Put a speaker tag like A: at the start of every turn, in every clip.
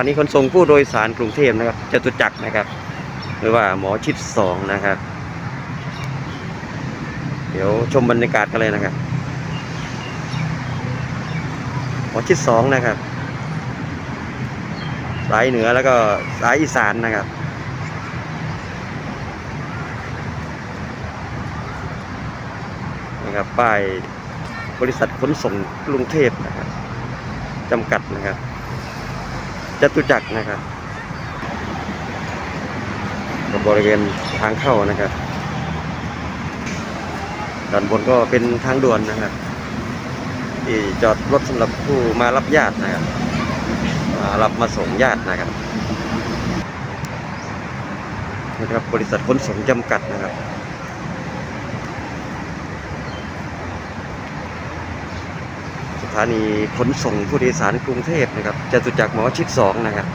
A: ตอนนี้ขนส่งผู้โดยสารกรุงเทพนะครับจตุจักรนะครับ หรือว่าหมอชิดสองนะครับ เดี๋ยวชมบรรยากาศกันเลยนะครับ หมอชิดสองนะครับสายเหนือแล้วก็สายอีสานนะครับนะครับป้ายบริษัทขนส่งกรุงเทพนะครับจำกัดนะครับ จตุจักรนะครับกับบริเวณทางเข้านะครับด้านบนก็เป็นทางด่วนนะครับที่จอดรถสำหรับผู้มารับญาตินะครับมารับมาส่งญาตินะครับนะครับ บริษัทขนส่งจำกัดนะครับ ถานีขนส่งผู้โดยสารกรุงเทพนะครับจตุจักรหมอชิดสองนะครับ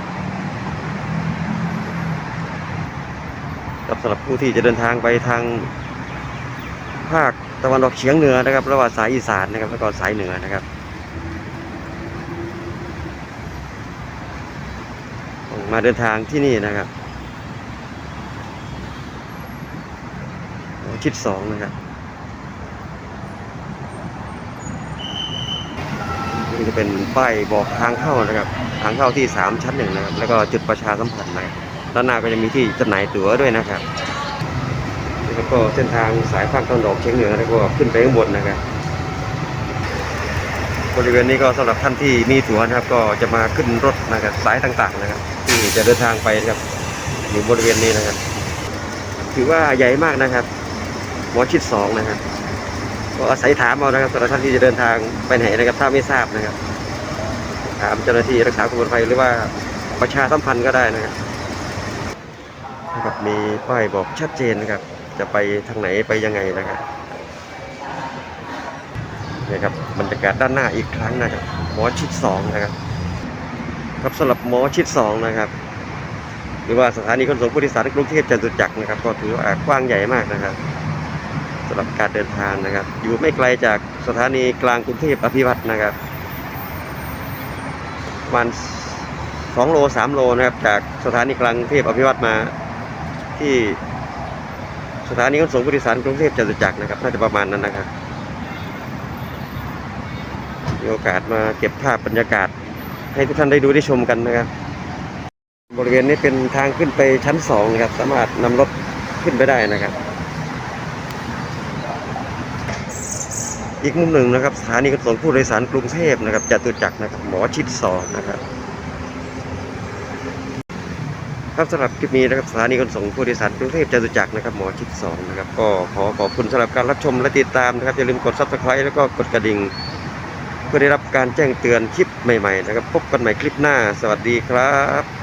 A: กับสำหรับผู้ที่จะเดินทางไปทางภาคตะวันออกเฉียงเหนือนะครับ ระหว่างสายอีสานนะครับแล้วก็สายเหนือนะครับมาเดินทางที่นี่นะครับหมอชิดสองนะครับ นี่จะเป็นป้ายบอกทางเข้านะครับ ทางเข้าที่ 3 ชั้นหนึ่งนะครับ แล้วก็จุดประชาสัมพันธ์นะครับด้านหน้าก็จะมีที่จำหน่ายตั๋วด้วยนะครับแล้วก็เส้นทางสายภาคตะวันออกเฉียงเหนือแล้วก็ขึ้นไปข้างบนนะครับ บริเวณนี้ก็สำหรับท่านที่มีตั๋วนะครับ ก็จะมาขึ้นรถนะครับสายต่างๆนะครับ ที่จะเดินทางไปนะครับอยู่บริเวณนี้นะครับ ถือว่าใหญ่มากนะครับหมอชิดสองนะครับ ก็อาศัยถามเอานะครับสำหรับท่านที่จะเดินทางไปไหนนะครับถ้าไม่ทราบนะครับ ถามเจ้าหน้าที่รักษาความปลอดภัยหรือว่าประชาสัมพันธ์ก็ได้นะครับนะครับมีป้ายบอกชัดเจนนะครับ จะไปทางไหนไปยังไงนะครับนี่ครับบรรยากาศด้านหน้าอีกครั้งนะครับหมอชิดสองนะครับครับสำหรับหมอชิดสองนะครับ หรือว่าสถานีขนส่งผู้โดยสารกรุงเทพจตุจักรนะครับ ก็ถือว่ากว้างใหญ่มากนะครับำหรับการเดินทางนะครับ อยู่ไม่ไกลจากสถานีกลางกรุงเทพอภิวัตรนะครับประมาณสองโลสามโลนะครับ จากสถานีกลางกรุงเทพอภิวัตรมาที่สถานีขนส่งผู้โดยสารกรุงเทพจตุจักรนะครับน่าจะประมาณนั้นนะครับมีโอกาสมาเก็บภาพบรรยากาศ ให้ทุกท่านได้ดูได้ชมกันนะครับ บริเวณนี้เป็นทางขึ้นไปชั้นสองนะครับ สามารถนำรถขึ้นไปได้นะครับ อีกมุมหนึ่งนะครับสถานีขนส่งผู้โดยสารกรุงเทพนะครับจตุจักรนะครับหมอชิดสองนะครับครับสำหรับคลิปนี้นะครับสถานีขนส่งผู้โดยสารกรุงเทพจตุจักรนะครับหมอชิดสองนะครับก็ขอขอบคุณสำหรับการรับชมและติดตามนะครับอย่าลืมกด subscribe แล้วก็กดกระดิ่งเพื่อได้รับการแจ้งเตือนคลิปใหม่ๆนะครับพบกันใหม่คลิปหน้า สวัสดีครับ